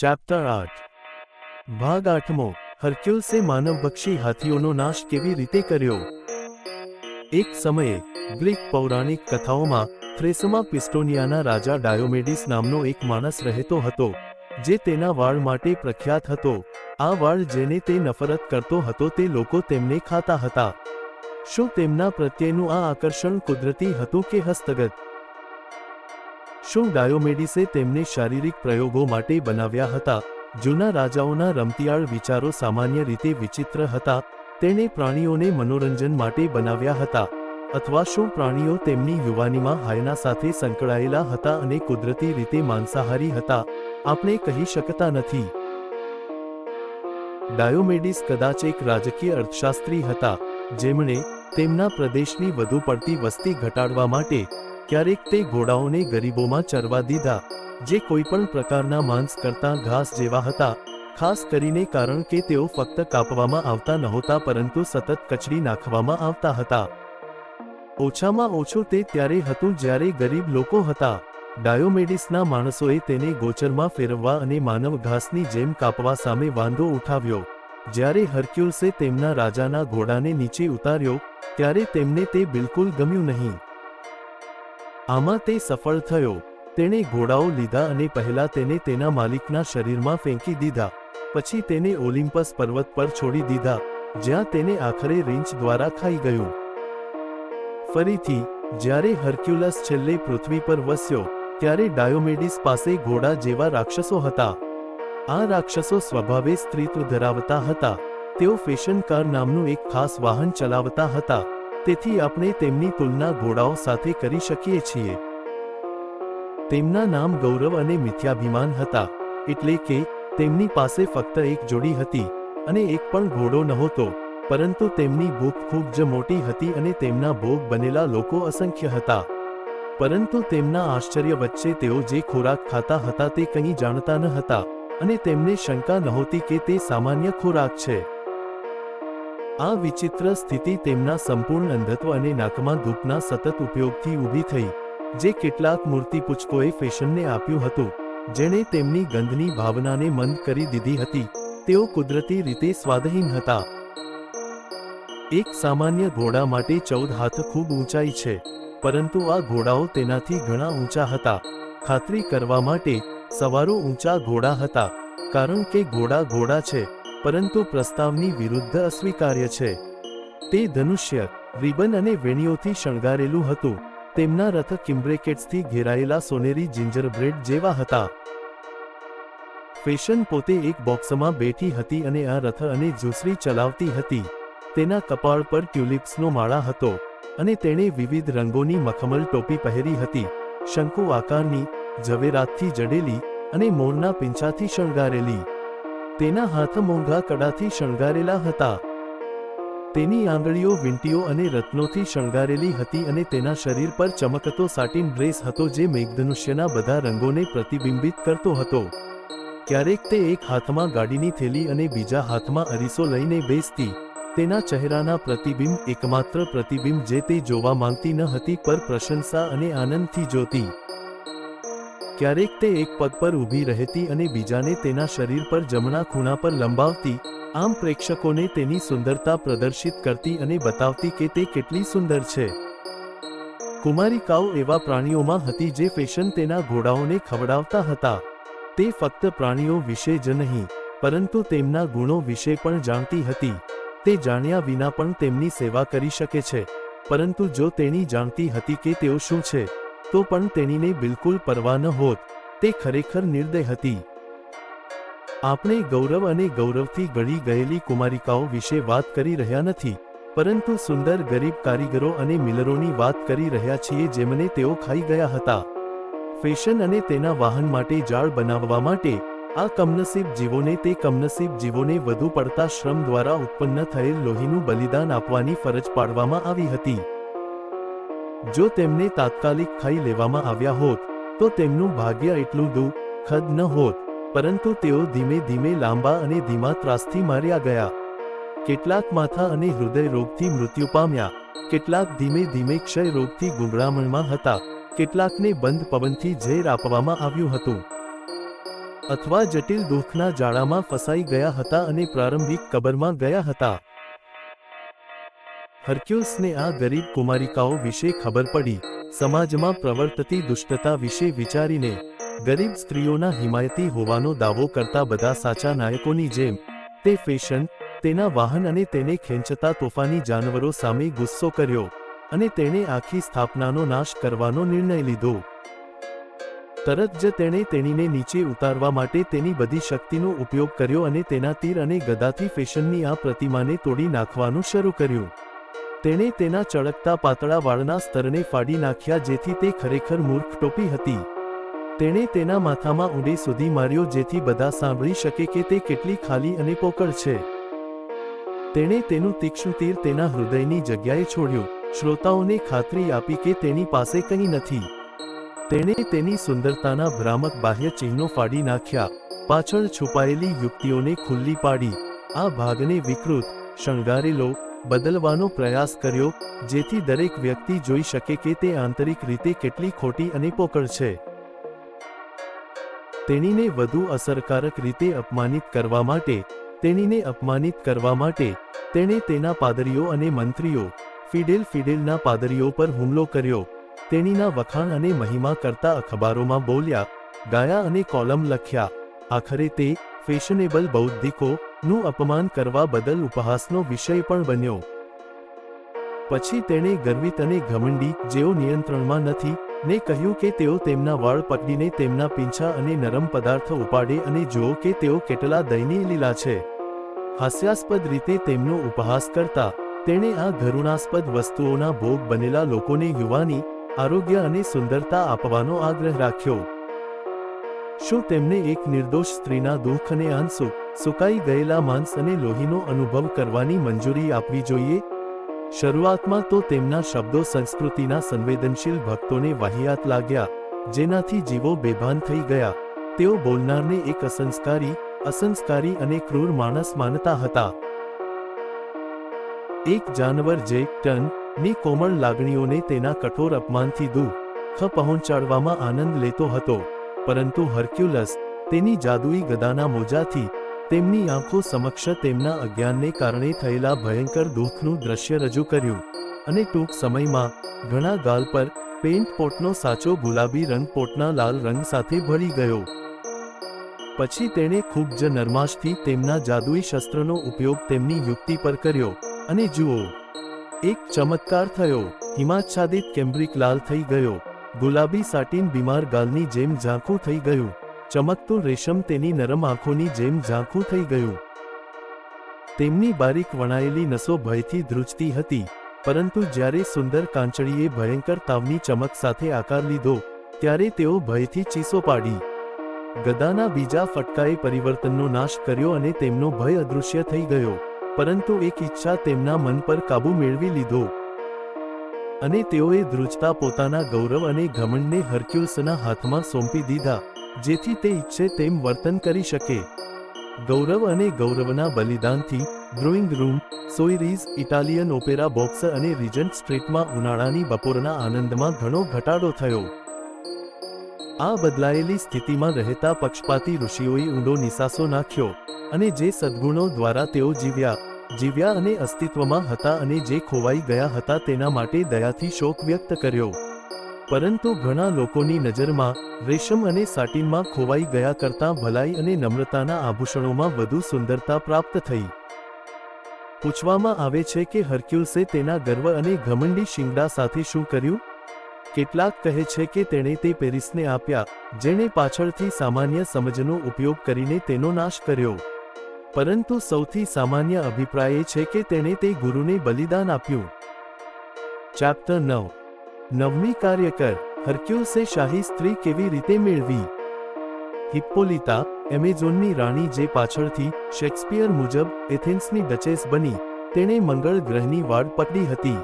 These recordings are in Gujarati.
ચેપ્ટર આઠ. ભાગ આઠમો. હર્ક્યુલ્સે માનવભક્ષી હાથીઓનો નાશ કેવી રીતે કર્યો? એક સમયે, ગ્રીક પૌરાણિક કથાઓમાં, થ્રેસમાં પિસ્ટોનિયાના રાજા ડાયોમેડિસ નામનો એક માણસ રહેતો હતો, જે તેના વાળ માટે પ્રખ્યાત હતો. આ વાળ જેને તે નફરત કરતો હતો તે લોકો તેમને ખાતા હતા. શું તેમના પ્રત્યેનું આ આકર્ષણ કુદરતી હતું કે હસ્તગત? શું ડાયોમેડિસે તેમને શારીરિક પ્રયોગો માટે બનાવ્યા હતા? જૂના રાજાઓના રમતિયાળ વિચારો સામાન્ય રીતે વિચિત્ર હતા. તેણે પ્રાણીઓને મનોરંજન માટે બનાવ્યા હતા. અથવા શું પ્રાણીઓ તેમની યુવાનીમાં હાયના સાથે સંકળાયેલા હતા અને કુદરતી રીતે માંસાહારી હતા? આપણે કહી શકતા નથી. ડાયોમેડિસ કદાચ એક રાજકીય અર્થશાસ્ત્રી હતા, જેમણે તેમના પ્રદેશની વધુ પડતી વસ્તી ઘટાડવા માટે ક્યારેક તે ઘોડાઓને ગરીબોમાં ચરવા દીધા, જે કોઈપણ પ્રકારના માંસ કરતાં ઘાસ જેવા હતા, ખાસ કરીને કારણ કે તેઓ ફક્ત કાપવામાં આવતા નહોતા પરંતુ સતત કચડી નાખવામાં આવતા હતા. ઓછામાં ઓછું તે ત્યારે હતું જ્યારે ગરીબ લોકો હતા. ડાયોમેડિસના માણસોએ તેને ગોચરમાં ફેરવવા અને માનવ ઘાસની જેમ કાપવા સામે વાંધો ઉઠાવ્યો. જ્યારે હર્ક્યુલ્સે તેમના રાજાના ઘોડાને નીચે ઉતાર્યો, ત્યારે તેમને તે બિલકુલ ગમ્યું નહીં. આમાં તે સફળ થયો. તેણે ઘોડાઓ લીધા અને પહેલા તેને તેના માલિકના શરીરમાં ફેંકી દીધા. પછી તેને ઓલિમ્પસ પર્વત પર છોડી દીધા, જ્યાં તેને આખરે રીંચ દ્વારા ખાઈ ગયું. ફરીથી, જ્યારે હર્ક્યુલસ છેલ્લે પૃથ્વી પર વસ્યો, ત્યારે ડાયોમેડિસ પાસે ઘોડા જેવા રાક્ષસો હતા. આ રાક્ષસો સ્વભાવે સ્ત્રીત્વ ધરાવતા હતા. તેઓ ફેશન કાર નામનું એક ખાસ વાહન ચલાવતા હતા. તેથી આપણે તેમની તુલના ઘોડાઓ સાથે કરી શકીએ છીએ. તેમના નામ ગૌરવ અને મિથ્યાભિમાન હતા, એટલે કે, તેમની પાસે ફક્ત એક જોડી હતી, અને એક પણ ઘોડો નહોતો, પરંતુ તેમની ભૂખ ખૂબ જ મોટી હતી અને તેમના ભોગ બનેલા લોકો અસંખ્ય હતા. પરંતુ તેમના આશ્ચર્ય વચ્ચે તેઓ જે ખોરાક ખાતા હતા તે કંઈ જાણતા ન હતા, અને તેમને શંકા નહોતી કે તે સામાન્ય ખોરાક છે. આ વિચિત્ર સ્થિતિ તેમના સંપૂર્ણ અંધત્વ અને નાકમાં ધૂપના સતત ઉપયોગથી ઊભી થઈ, જે કેટલાક મૂર્તિપૂચકોએ ફેશનને આપ્યું હતું, જેણે તેમની ગંધની ભાવનાને મંદ કરી દીધી હતી. તેઓ કુદરતી રીતે સ્વાદહીન હતા. એક સામાન્ય ઘોડા માટે ચૌદ હાથ ખૂબ ઊંચાઈ છે, પરંતુ આ ઘોડાઓ તેનાથી ઘણા ઊંચા હતા. ખાતરી કરવા માટે, સવારો ઊંચા ઘોડા હતા, કારણ કે ઘોડા ઘોડા છે. પરંતુ પ્રસ્તાવની વિરુદ્ધ અસ્વીકાર્ય છે. તે ધનુષ્ય, રિબન અને વેણીઓથી શણગારેલું હતું. તેમના રથ કિમ્બ્રેકેટ્સથી ઘેરાયેલા સોનેરી જિંજરબ્રેડ જેવા હતા. ફેશન પોતે એક બોક્સમાં બેઠી હતી અને આ રથ અને જુસરી ચલાવતી હતી. તેના કપાળ પર ટ્યુલિપ્સનો માળા હતો અને તેણે વિવિધ રંગોની મખમલ ટોપી પહેરી હતી. શંકુ આકારની, ઝવેરાતથી જડેલી અને મોરના પીંછાથી શણગારેલી. તેના હાથ મોંઘા કડાથી શણગારેલા હતા. તેની આંગળીઓ વીંટીઓ અને રત્નોથી શણગારેલી હતી અને તેના શરીર પર ચમકતો સાટીન ડ્રેસ હતો જે મેઘધનુષ્યના બધા રંગોને પ્રતિબિંબિત કરતો હતો. ક્યારેક તે એક હાથમાં ગાડીની થેલી અને બીજા હાથમાં અરીસો લઈને બેસતી. તેના ચહેરાના પ્રતિબિંબ એકમાત્ર પ્રતિબિંબ જે તે જોવા માંગતી ન હતી, પર પ્રશંસા અને આનંદથી જોતી. ક્યારેક તે એક પગ પર ઊભી રહેતી અને બીજાને તેના શરીર પર જમણા ખૂણા પર લંબાવતી, આમ પ્રેક્ષકોને તેની સુંદરતા પ્રદર્શિત કરતી અને બતાવતી કે તે કેટલી સુંદર છે. કુમારિકાઓ એવા પ્રાણીઓમાં હતી જે ફેશન તેના ઘોડાઓને ખવડાવતા હતા. તે ફક્ત પ્રાણીઓ વિશે જ નહીં, પરંતુ તેમના ગુણો વિશે પણ જાણતી હતી. તે જાણ્યા વિના પણ તેમની સેવા કરી શકે છે. પરંતુ જો તેણી જાણતી હતી કે તેઓ શું છે તો પણ તેણીને બિલકુલ પરવા ન હોત. તે ખરેખર નિર્દય હતી. આપણે ગૌરવ અને ગૌરવથી ગળી ગયેલી કુમારિકાઓ વિશે વાત કરી રહ્યા નથી, પરંતુ સુંદર ગરીબ કારીગરો અને મિલરોની વાત કરી રહ્યા છીએ જેમને તેઓ ખાઈ ગયા હતા. ફેશન અને તેના વાહન માટે જાળ બનાવવા માટે, આ કમનસીબ જીવોને તે કમનસીબ જીવોને વધુ પડતા શ્રમ દ્વારા ઉત્પન્ન થયેલ લોહીનું બલિદાન આપવાની ફરજ પાડવામાં આવી હતી. જો તેમને તાત્કાલિક ખાઈ લેવામાં આવ્યા હોત, તો તેમનું ભાગ્ય એટલું દુઃખદ ન હોત, પરંતુ તેઓ ધીમે ધીમે લાંબા અને ધીમા ત્રાસથી માર્યા ગયા. કેટલાક માથા અને હૃદય રોગથી મૃત્યુ પામ્યા, કેટલાક ધીમે ધીમે ક્ષય રોગથી ગુંગળામણમાં હતા, કેટલાકને બંધ પવનથી ઝેર આપવામાં આવ્યું હતું. અથવા જટિલ દુઃખના જાળામાં ફસાઈ ગયા હતા અને પ્રારંભિક કબરમાં ગયા હતા. હર્ક્યુલ્સને આ ગરીબ કુમારિકાઓ વિશે ખબર પડી. સમાજમાં પ્રવર્તતી દુષ્ટતા વિશે વિચારીને ગરીબ સ્ત્રીઓના હિમાયતી હોવાનો દાવો કરતા બધા સાચા નાયકોની જેમ, તે ફેશન, તેના વાહન અને તેને ખેંચતા તોફાની જાનવરો સામે ગુસ્સો કર્યો અને તેણે આખી સ્થાપનાનો નાશ કરવાનો નિર્ણય લીધો. તરત જ તેણે તેણીને નીચે ઉતારવા માટે તેની બધી શક્તિનો ઉપયોગ કર્યો અને તેના તીર અને ગદાથી ફેશનની આ પ્રતિમાને તોડી નાખવાનું શરૂ કર્યું. તેણે તેના ચળકતા પાતળા વાળના સ્તરને ફાડી નાખ્યા જેથી તે ખરેખર મૂર્ખ ટોપી હતી. તેણે તેના માથામાં ઊંડે સુધી માર્યો જેથી બધા સાંભળી શકે કે તે કેટલી ખાલી અને પોકળ છે. તેણે તેનું તીક્ષ્ણ તીર તેના હૃદયની જગ્યાએ છોડ્યું. શ્રોતાઓને ખાતરી આપી કે તેની પાસે કંઈ નથી. તેણે તેની સુંદરતાના ભ્રામક બાહ્ય ચિહ્નો ફાડી નાખ્યા. પાછળ છુપાયેલી યુક્તિઓને ખુલ્લી પાડી. આ ભાગને વિકૃત, શણગારેલો બદલવાનો પ્રયાસ કર્યો, જેથી દરેક વ્યક્તિ જોઈ શકે કે તે આંતરિક રીતે કેટલી ખોટી અને પોકળ છે. તેણીને વધુ અસરકારક રીતે અપમાનિત કરવા માટે, તેણીને અપમાનિત કરવા માટે, તેણે તેના પાદરીઓ અને મંત્રીઓ, ફિડેલ ફિડેલના પાદરીઓ પર હુમલો કર્યો. તેણીના વખાણ અને મહિમા કરતા અખબારોમાં બોલ્યા, ગાયા અને કોલમ લખ્યા, આખરે તે ફેશનેબલ બૌદ્ધિકો નું અપમાન કરવા બદલ ઉપહાસનો વિષય પણ બન્યો. પછી તેણે ગર્વિત અને ઘમંડી, જેઓ નિયંત્રણમાં નથી, ને કહ્યું કે તેઓ તેમના વાળ પકડીને તેમના પીંછા અને નરમ પદાર્થ ઉપાડે અને જુઓ કે તેઓ કેટલા દયનીય લીલા છે. હાસ્યાસ્પદ રીતે તેમનો ઉપહાસ કરતા, તેણે આ ઘરુણાસ્પદ વસ્તુઓના ભોગ બનેલા લોકોને યુવાની, આરોગ્ય અને સુંદરતા આપવાનો આગ્રહ રાખ્યો. શું તેમને એક નિર્દોષ સ્ત્રીના દુઃખ અને આંસુ સુકાઈ ગયેલા માંસ અને લોહીનો અનુભવ કરવાની મંજૂરી આપવી જોઈએ. શરૂઆતમાં તો તેમના શબ્દો સંસ્કૃતિના સંવેદનશીલ ભક્તોને વાહિયાત લાગ્યા, જેનાથી જીવો બેભાન થઈ ગયા. તેઓ બોલનારને એક અસંસ્કારી અસંસ્કારી અને ક્રૂર માણસ માનતા હતા. એક જાનવર જે ટનની કોમળ લાગણીઓને તેના કઠોર અપમાનથી દુઃખ પહોંચાડવામાં આનંદ લેતો હતો. પરંતુ હર્ક્યુલસ તેની જાદુઈ ગદાના મોજાથી તેમની આંખો સમક્ષ તેમના અજ્ઞાનને કારણે થયેલા ભયંકર દુઃખનું દ્રશ્ય રજૂ કર્યું. અને ટૂંક સમયમાં, ઘણા ગાલ પર પેઇન્ટ પોટનો સાચો ગુલાબી રંગ પોટના લાલ રંગ સાથે ભળી ગયો. પછી તેણે ખૂબ જ નરમાશથી તેમના જાદુઈ શસ્ત્રનો ઉપયોગ તેમની યુક્તિ પર કર્યો. અને જુઓ, એક ચમત્કાર થયો. હિમાચ્છાદિત કેમ્બ્રિક લાલ થઈ ગયો. ગુલાબી સાટીન બીમાર ગાલની જેમ ઝાંખું થઈ ગયું. ચમકતું રેશમ તેની નરમ આંખોની જેમ ઝાંખું થઈ ગયું. તેમની બારીક વણાયેલી નસો ભયથી ધ્રુજતી હતી, પરંતુ જ્યારે સુંદર કાંચળીએ ભયંકર તાવની ચમક સાથે આકાર લીધો, ત્યારે તેઓ ભયથી ચીસો પાડી. ગદાના બીજા ફટકાએ પરિવર્તનનો નાશ કર્યો અને તેમનો ભય અદૃશ્ય થઈ ગયો, પરંતુ એક ઈચ્છા તેમના મન પર કાબૂ મેળવી લીધો. અને તેઓએ ધ્રુજતા પોતાના ગૌરવ અને ઘમંડને હર્ક્યુલ્સના હાથમાં સોંપી દીધા. જેથી તે ઈચ્છે તેમ વર્તન કરી શકે. ગૌરવ અને ગૌરવના બલિદાનથી drawing room, soirees, Italian opera box અને રિજન્ટ સ્ટ્રીટમાં ઉનાળાની બપોરના આનંદમાં ઘણો ઘટાડો થયો. આ બદલાયેલી સ્થિતિમાં રહેતા પક્ષપાતી ઋષિઓએ ઊંડો નિસાસો નાખ્યો અને જે સદ્ગુણો દ્વારા તેઓ જીવ્યા જીવ્યા અને અસ્તિત્વમાં હતા અને જે ખોવાઈ ગયા હતા તેના માટે દયાથી શોક વ્યક્ત કર્યો. પરંતુ ઘણા લોકોની નજરમાં રેશમ અને સાટીનમાં ખોવાઈ ગયા કરતાં ભલાઈ અને નમ્રતાના આભૂષણોમાં વધુ સુંદરતા પ્રાપ્ત થઈ. પૂછવામાં આવે છે કે હર્ક્યુલ્સે તેના ગર્વ અને ઘમંડી શિંગડા સાથે શું કર્યું? કેટલાક કહે છે કે તેણે તે પેરિસને આપ્યા, જેણે પાછળથી સામાન્ય સમજનો ઉપયોગ કરીને તેનો નાશ કર્યો. પરંતુ સૌથી સામાન્ય અભિપ્રાય છે કે તેણે તે ગુરુને બલિદાન આપ્યું. ચેપ્ટર નવ. નવમી કાર્યકર હરક્યુસે શાહી સ્ત્રી કેવી રીતે મેળવી? હિપ્પોલિતા, એમેઝોનની રાણી જે પાછળથી શેક્સપિયર મુજબ એથેન્સની ડચેસ બની, તેણે મંગળ ગ્રહની વાડ પકડી હતી.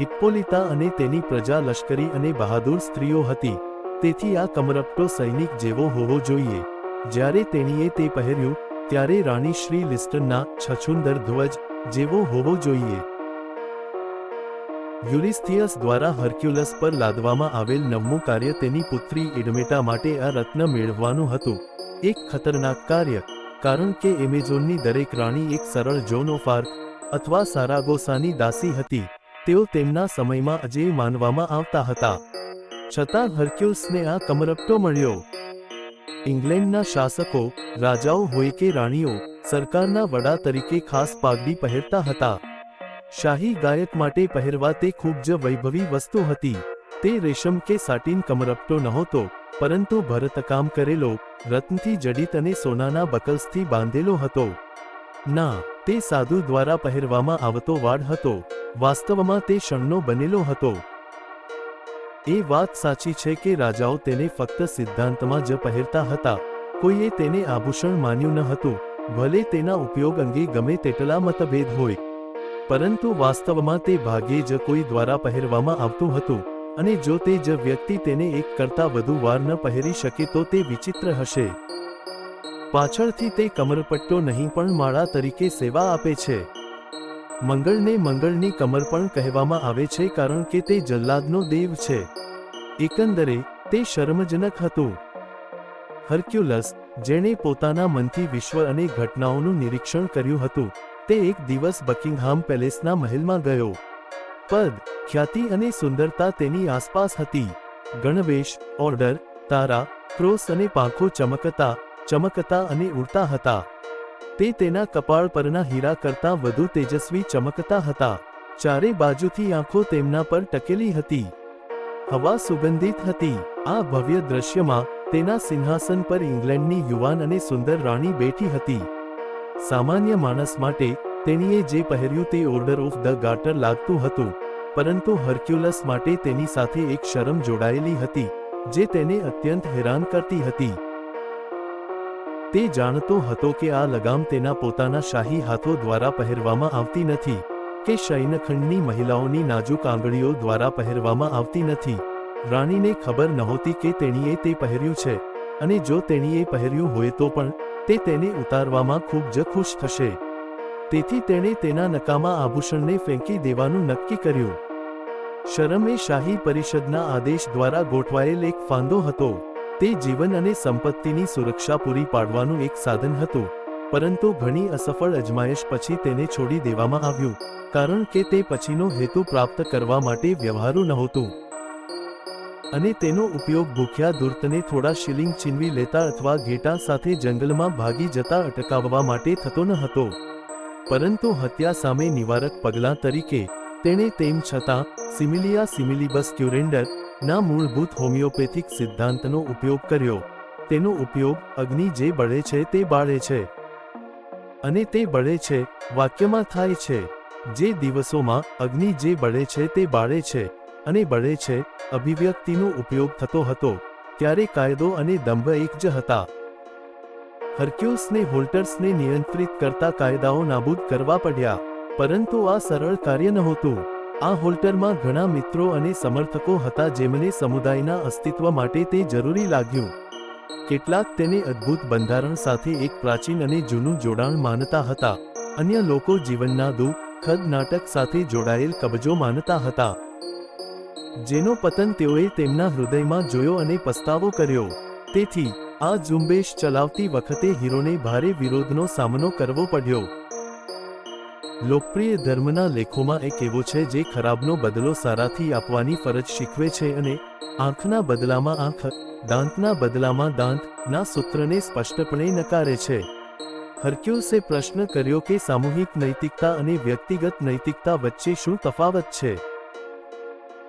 હિપ્પોલિતા અને તેની પ્રજા લશ્કરી અને બહાદુર સ્ત્રીઓ હતી. તેથી આ કમરપટો સૈનિક જેવો હોવો જોઈએ. જ્યારે તેણીએ તે પહેર્યું, ત્યારે રાણી શ્રી લિસ્ટનના છછુંદર ધ્વજ જેવો હોવો જોઈએ. યુરિસ્થિયસ દ્વારા હર્ક્યુલસ પર લાદવામાં આવેલ નવમું કાર્ય તેની પુત્રી ઇડમેટા માટે આ રત્ન મેળવવાનું હતું. એક ખતરનાક કાર્ય, કારણ કે એમેઝોનની દરેક રાણી એક સરળ જોન અથવા સારાગોસાની દાસી હતી. તેઓ તેમના સમયમાં અજેય માનવામાં આવતા હતા. છતાં હર્ક્યુલ્સને આ કમરપટો મળ્યો. ઇંગ્લેન્ડના શાસકો, રાજાઓ હોય કે રાણીઓ, સરકારના વડા તરીકે ખાસ પાઘડી પહેરતા હતા. શાહી ગાયક માટે પહેરવા તે ખૂબ જ વૈભવી વસ્તુ હતી. તે રેશમ કે સાટીન કમરપટો નહોતો, પરંતુ ભરતકામ કરેલો, રત્નથી જડિત અને સોનાના બકલ્સથી બાંધેલો હતો. ના, તે સાધુ દ્વારા પહેરવામાં આવતો વાડ હતો, વાસ્તવમાં તે શણનો બનેલો હતો. એ વાત સાચી છે કે રાજાઓ તેને ફક્ત સિદ્ધાંતમાં જ પહેરતા હતા, કોઈએ તેને આભૂષણ માન્યું ન હતું, ભલે તેના ઉપયોગ અંગે ગમે તેટલા મતભેદ હોય. પરંતુ વાસ્તવમાં તે ભાગ્યે જ કોઈ દ્વારા પહેરવામાં આવતું હતું અને જો તે જ વ્યક્તિ તેને એક કરતાં વધુ વાર ન પહેરી શકે તો તે વિચિત્ર હશે. પાછળથી તે કમરપટ્ટો નહીં પણ માળા તરીકે સેવા આપે છે. મંગળને મંગળની કમર પણ કહેવામાં આવે છે કારણ કે તે જલ્લાદનો દેવ છે. એકંદરે, તે શરમજનક હતું. હર્ક્યુલસ, જેણે પોતાના મનથી વિશ્વ અને ઘટનાઓનું નિરીક્ષણ કર્યું હતું તે એક દિવસ બકિંગહામ પેલેસના મહેલમાં ગયો. પદ, ખ્યાતિ અને સુંદરતા તેની આસપાસ હતી. ગણવેશ, ઓર્ડર, તારા, ક્રોસ અને પાંખો ચમકતા ચમકતા અને ઉડતા હતા. તે તેના કપાળ પરના હીરા કરતાં વધુ તેજસ્વી ચમકતા હતા. ચારે બાજુથી આંખો તેમના પર ટકેલી હતી. હવા સુગંધિત હતી. આ ભવ્ય દ્રશ્યમાં તેના સિંહાસન પર ઇંગ્લેન્ડની યુવાન અને સુંદર રાણી બેઠી હતી. સામાન્ય માણસ માટે, તેણીએ જે પહેર્યું તે ઓર્ડર ઓફ ધ ગાર્ટર લાગતું હતું, પરંતુ હર્ક્યુલસ માટે તેની સાથે એક શરમ જોડાયેલી હતી, જે તેને અત્યંત હેરાન કરતી હતી. તે જાણતો હતો કે આ લગામ તેના પોતાના શાહી હાથો દ્વારા પહેરવામાં આવતી નથી, કે શયનખંડની મહિલાઓની નાજુક આંગળીઓ દ્વારા પહેરવામાં આવતી નથી. રાણીને ખબર નહોતી કે તેણીએ તે પહેર્યું છે. અને જો તેણીએ પહેર્યું હોય તો પણ તે તેને ઉતારવામાં ખૂબ જ ખુશ થશે. તેથી તેણે તેના નકામા આભૂષણને ફેંકી દેવાનું નક્કી કર્યું. શરમ શાહી પરિષદના આદેશ દ્વારા ગોઠવાયેલ એક ફાંદો હતો. તે જીવન અને સંપત્તિની સુરક્ષા પૂરી પાડવાનું એક સાધન હતું. પરંતુ ઘણી અસફળ અજમાયશ પછી તેને છોડી દેવામાં આવ્યું, કારણ કે તે પછીનો હેતુ પ્રાપ્ત કરવા માટે વ્યવહારુ નહોતું. અને તેનો ઉપયોગ ભૂખ્યા દુર્તને થોડા શિલિંગ છીનવી લેતા અથવા ઘેટા સાથે જંગલમાં ભાગી જતા અટકાવવા માટે થતો ન હતો. પરંતુ હત્યા સામે નિવારક પગલાં તરીકે, તેણે તેમ છતાં, સિમિલિયા સિમિલિબસ ક્યુરેન્ડર ના મૂળભૂત હોમિયોપેથિક સિદ્ધાંતનો ઉપયોગ કર્યો. તેનો ઉપયોગ અગ્નિ જે બળે છે તે બાળે છે. અને તે બળે છે, વાક્યમાં થાય છે, જે દિવસોમાં અગ્નિ જે બળે છે તે બાળે છે. અને બળે છે, અભિવ્યક્તિનો ઉપયોગ થતો હતો, ત્યારે કાયદો અને દંભ એક જ હતા. હર્ક્યુસને હોલ્ટર્સને નિયંત્રિત કરતા કાયદાઓ નાબૂદ કરવા પડ્યા, પરંતુ આ સરળ કાર્ય નહોતું. આ હોલ્ટરમાં ઘણા મિત્રો અને સમર્થકો હતા જેમને સમુદાયના અસ્તિત્વ માટે તે જરૂરી લાગ્યું. કેટલાક તેને અદ્ભુત બંધારણ સાથે એક પ્રાચીન અને જૂનું જોડાણ માનતા હતા. અન્ય લોકો જીવનના દુઃખ, ખદ, નાટક સાથે જોડાયેલ કબજો માનતા હતા. જેનો પતન તેઓએ તેમના હૃદયમાં જોયો અને પસ્તાવો કર્યો. તેથી, આ ઝુંબેશ ચલાવતી વખતે હીરોને ભારે વિરોધનો સામનો કરવો પડ્યો. લોકપ્રિય ધર્મના લેખોમાં એક એવો છે જે ખરાબનો બદલો સારાથી આપવાની ફરજ શીખવે છે અને આંખના બદલામાં આંખ, દાંતના બદલામાં દાંત, ના સૂત્રને સ્પષ્ટપણે નકારે છે. હર્ક્યુસે પ્રશ્ન કર્યો કે સામૂહિક નૈતિકતા અને વ્યક્તિગત નૈતિકતા વચ્ચે શું તફાવત છે?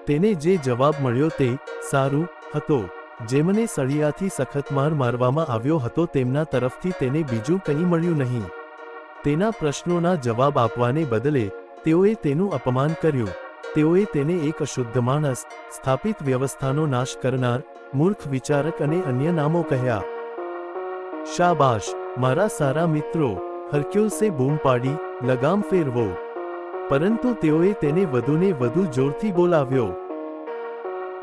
તેને જે જવાબ મળ્યો તે સારું હતો. જેમને સળિયાથી સખત માર મારવામાં આવ્યો હતો તેમના તરફથી તેને બીજું કંઈ મળ્યું નહીં. તેના પ્રશ્નોના જવાબ આપવાને બદલે તેઓએ તેનું અપમાન કર્યું. તેઓએ તેને એક અશુદ્ધ માણસ, સ્થાપિત વ્યવસ્થાનો નાશ કરનાર, મૂર્ખ વિચારક અને અન્ય નામો કહ્યા. શાબાશ, મારા સારા મિત્રો, હર્ક્યુલ્સે બૂમ પાડી, લગામ ફેરવો. પરંતુ તેઓએ તેને વધુને વધુ જોરથી બોલાવ્યો.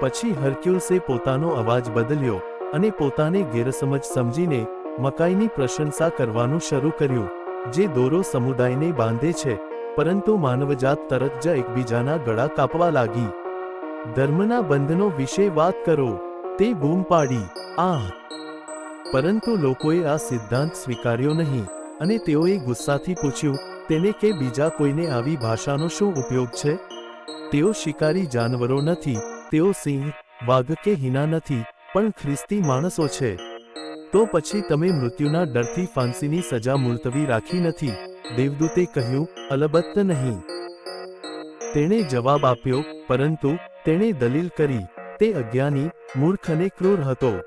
પછી હર્ક્યુલ્સે પોતાનો અવાજ બદલ્યો અને પોતાને ગેરસમજ સમજીને મકાઈની પ્રશંસા કરવાનું શરૂ કર્યું, જે દોરો સમુદાયને બાંધે છે, પરંતુ માનવજાત તરત જ એકબીજાના ગળા કાપવા લાગી. ધર્મના બંધનો વિશે વાત કરો, તે બૂમ પાડી, આહ! પરંતુ લોકોએ આ સિદ્ધાંત સ્વીકાર્યો નહીં અને તેઓએ ગુસ્સાથી પૂછ્યું તેને કે બીજા કોઈને આવી ભાષાનો શું ઉપયોગ છે? તેઓ શિકારી જાનવરો નથી, તેઓ સિંહ, વાઘ કે હિના નથી, પણ ખ્રિસ્તી માણસો છે. તો પછી તમે મૃત્યુના ડરથી ફાંસીની સજા મુલતવી રાખી નથી, દેવદૂતે કહ્યું, અલબત્ત નહીં. તેણે જવાબ આપ્યો, પરંતુ તેણે દલીલ કરી, તે અજ્ઞાની મૂર્ખ અને ક્રૂર હતો.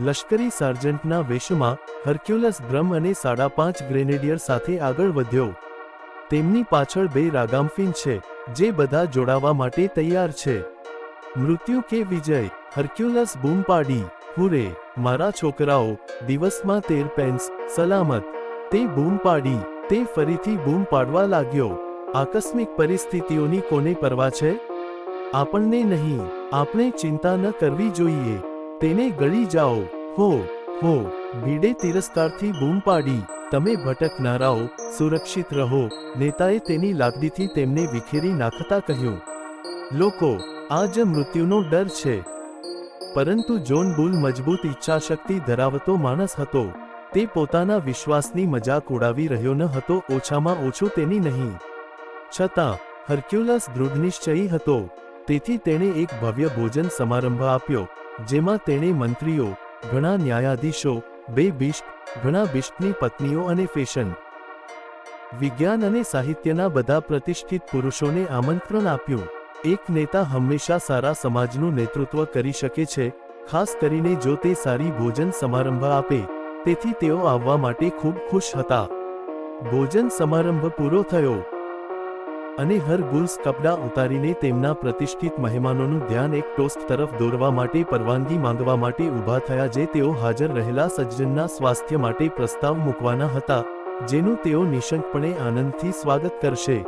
લશ્કરી સાર્જન્ટના વેશમાં હર્ક્યુલસ બ્રહ્મ અને સાડા પાંચ ગ્રેનેડિયર સાથે આગળ વધ્યો. તેમની પાછળ બે રાગામફિન છે, જે બધા જોડાવા માટે તૈયાર છે. મૃત્યુ કે વિજય? હર્ક્યુલસ બૂમ પાડી હુરે, મારા છોકરાઓ, દિવસમાં તેર પેન્સ, સલામત. તે બૂમ પાડી તે ફરીથી બૂમ પાડવા લાગ્યો. આકસ્મિક પરિસ્થિતિઓની કોને પરવા છે? આપણને નહીં, આપણે ચિંતા ન કરવી જોઈએ. તેને ગળી જાઓ. હો હો ભીડે તિરસ્કારથી બૂમ પાડી. તમે ભટકનારાઓ, સુરક્ષિત રહો. નેતાએ તેની લાગણીથી તેમને વિખેરી નાખતા કહ્યું. લોકો, આ જ મૃત્યુનો ડર છે. પરંતુ જોન બુલ મજબૂત ઈચ્છાશક્તિ ધરાવતો માણસ હતો. તે પોતાના વિશ્વાસની મજાક ઉડાવી રહ્યો ન હતો, ઓછામાં ઓછું તેની નહીં. છતાં, હર્ક્યુલસ દૃઢનિશ્ચયી હતો. તેથી તેણે એક ભવ્ય ભોજન સમારંભ આપ્યો. જેમાં તેણે મંત્રીઓ, ઘણા ન્યાયાધીશો, બે બિશ્પ ઘણા બિશ્પની પત્નીઓ અને ફેશન, વિજ્ઞાન અને સાહિત્યના બધા પ્રતિષ્ઠિત પુરુષોને આમંત્રણ આપ્યું. એક નેતા હંમેશા સારા સમાજનું નેતૃત્વ કરી શકે છે, ખાસ કરીને જો તે સારી ભોજન સમારંભ આપે. તેથી તેઓ આવવા માટે ખૂબ ખુશ હતા. ભોજન સમારંભ પૂરો થયો. અને હર ગુલ્સ કપડાં ઉતારીને તેમના પ્રતિષ્ઠિત મહેમાનોનું ધ્યાન એક ટોસ્ટ તરફ દોરવા માટે પરવાનગી માંગવા માટે ઊભા થયા જે તેઓ હાજર રહેલા સજ્જનના સ્વાસ્થ્ય માટે પ્રસ્તાવ મૂકવાના હતા, જેનું તેઓ નિશંકપણે આનંદથી સ્વાગત કરશે.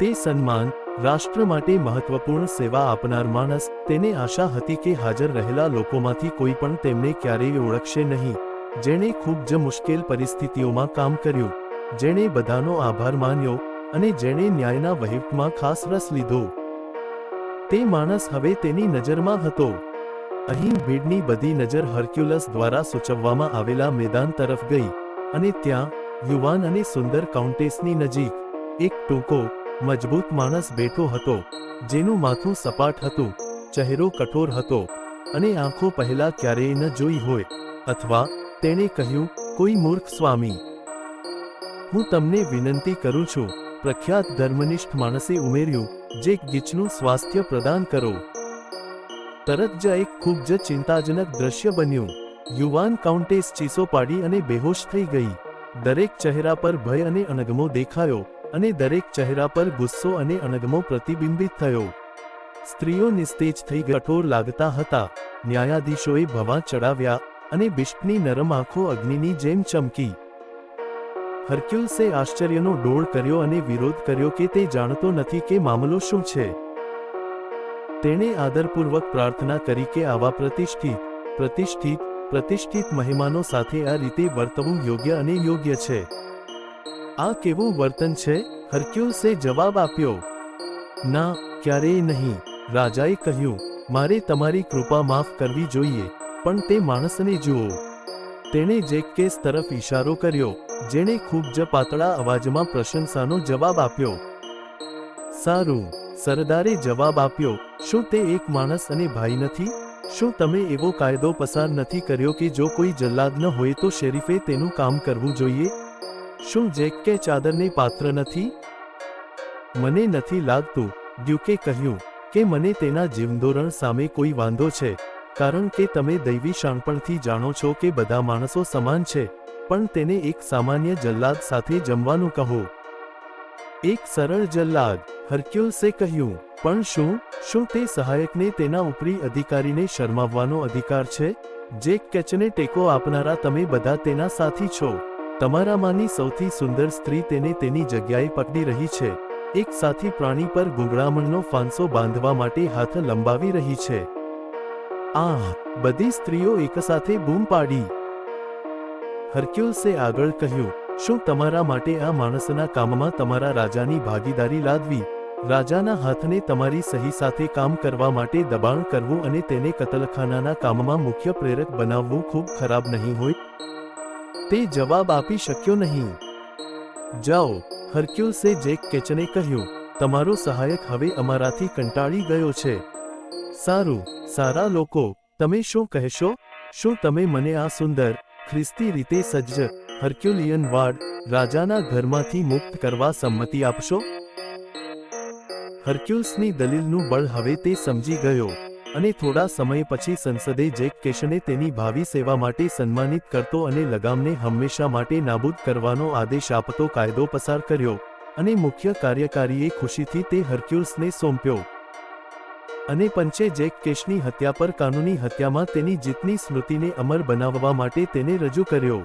તે સન્માન, રાષ્ટ્ર માટે મહત્વપૂર્ણ સેવા આપનાર માણસ, તેને આશા હતી કે હાજર રહેલા લોકોમાંથી કોઈ પણ તેમને ક્યારેય ઓળખશે નહીં, જેણે ખૂબ જ મુશ્કેલ પરિસ્થિતિઓમાં કામ કર્યું, જેણે બધાનો આભાર માન્યો અને જેણે ન્યાયના વહીવટમાં ખાસ રસ લીધો. તે માણસ હવે તેની નજરમાં હતો. અહીં ભીડની બધી નજર હર્ક્યુલસ દ્વારા સૂચવવામાં આવેલા મેદાન તરફ ગઈ અને ત્યાં યુવાન અને સુંદર કાઉન્ટેસની નજીક એક ટૂંકો, મજબૂત માણસ બેઠો હતો, જેનું માથું સપાટ હતું, ચહેરો કઠોર હતો અને આંખો પહેલા ક્યારેય ન જોઈ હોય અથવા તેણે કહ્યું, કોઈ મૂર્ખ સ્વામી, હું તમને વિનંતી કરું છું પ્રખ્યાત ધર્મનિષ્ઠ માણસે ઉમેર્યું, જે ગીચનું સ્વાસ્થ્ય પ્રદાન કરો. તરત જ એક ખૂબ જ ચિંતાજનક દ્રશ્ય બન્યું. યુવાન કાઉન્ટેસ ચીસો પાડી અને બેહોશ થઈ ગઈ. દરેક ચહેરા પર ભય અને અણગમો દેખાયો અને દરેક ચહેરા પર ગુસ્સો અને અણગમો પ્રતિબિંબિત થયો. સ્ત્રીઓ નિસ્તેજ થઈ કઠોર લાગતા હતા. ન્યાયાધીશોએ ભવા ચડાવ્યા અને બિશ્પની નરમ આંખો અગ્નિની જેમ ચમકી. હર્ક્યુલ્સે આશ્ચર્યનો ડોળ કર્યો અને વિરોધ કર્યો કે તે જાણતો નથી કે મામલો શું છે. તેણે આદરપૂર્વક પ્રાર્થના કરી કે આવા પ્રતિષ્ઠિત પ્રતિષ્ઠિત પ્રતિષ્ઠિત મહેમાનો સાથે આ રીતે વર્તવું યોગ્ય અને યોગ્ય છે. આ કેવું વર્તન છે? હર્ક્યુલ્સે જવાબ આપ્યો. ના, ક્યારેય નહીં. રાજાએ કહ્યું, મારે તમારી કૃપા માફ કરવી જોઈએ, પણ તે માણસને જુઓ. તેણે જેક કેસ તરફ ઇશારો કર્યો. જેણે ખૂબ જ પાતળા અવાજમાં પ્રશંસાનો જવાબ આપ્યો. સારું, સરદારે જવાબ આપ્યો, શું તે એક માણસ અને ભાઈ નથી? શું તમે એવો કાયદો પસાર નથી કર્યો કે જો કોઈ જલ્લાદ ન હોય તો શેરીફે તેનું કામ કરવું જોઈએ? શું જેક કે ચાદરને પાત્ર નથી? મને નથી લાગતું, ડ્યુકે કહ્યું, કે મને તેના જીવનધોરણ સામે કોઈ વાંધો છે, કારણ કે તમે દૈવી શાણપણથી જાણો છો કે બધા માણસો સમાન છે. પણ તેને એક સામાન્ય જલ્લાદ સાથે જમવાનું કહો. એક સરળ જલ્લાદ હર્ક્યુલ્સે કહ્યું, પણ શું શું તે સહાયકને તેના ઉપરી અધિકારીને શરમાવવાનો અધિકાર છે? જે કેચને ટેકો આપનારા તમે બધા તેના સાથી છો. તમારામાંની સૌથી સુંદર સ્ત્રી તેને તેની જગ્યાએ પકડી રહી છે. એક સાથી પ્રાણી પર ગુંગળામણનો ફાંસો બાંધવા માટે હાથ લંબાવી રહી છે. આહ, બધી સ્ત્રીઓ એકસાથે બૂમ પાડી. હર્ક્યુલ્સે આગળ કહ્યું, શું તમારા માટે આ માણસના કામમાં તમારા રાજાની ભાગીદારી લાદવી? રાજાના હાથને તમારી સહી સાથે કામ કરવા માટે દબાણ કરવું અને તેને કતલખાનાના કામમાં મુખ્ય પ્રેરક બનાવવું ખૂબ ખરાબ નહીં હોય? તે જવાબ આપી શક્યો નહીં. જાઓ, હરક્યુલ્સે જેક કેચને કહ્યું, તમારો સહાયક હવે અમારાથી કંટાળી ગયો છે. સારું, સારા લોકો, તમે શું કહેશો? શું તમે મને આ સુંદર ખ્રિસ્તી રીતે સજ્જ, હર્ક્યુલિયન વાડ, રાજાના ઘરમાંથી મુક્ત કરવા સંમતિ આપશો? હર્ક્યુલ્સની દલીલનું બળ હવે તે સમજી ગયો અને થોડા સમય પછી સંસદે જેક કેશને તેની ભાવિ સેવા માટે સન્માનિત કરતો અને લગામને હંમેશા માટે નાબૂદ કરવાનો આદેશ આપતો કાયદો પસાર કર્યો અને મુખ્ય કાર્યકારીએ ખુશીથી તે હર્ક્યુલ્સને સોંપ્યો. અને પંચે જેક કેશની હત્યા પર કાનૂની હત્યામાં તેની જીતની સ્મૃતિને અમર બનાવવા માટે તેને રજૂ કર્યો.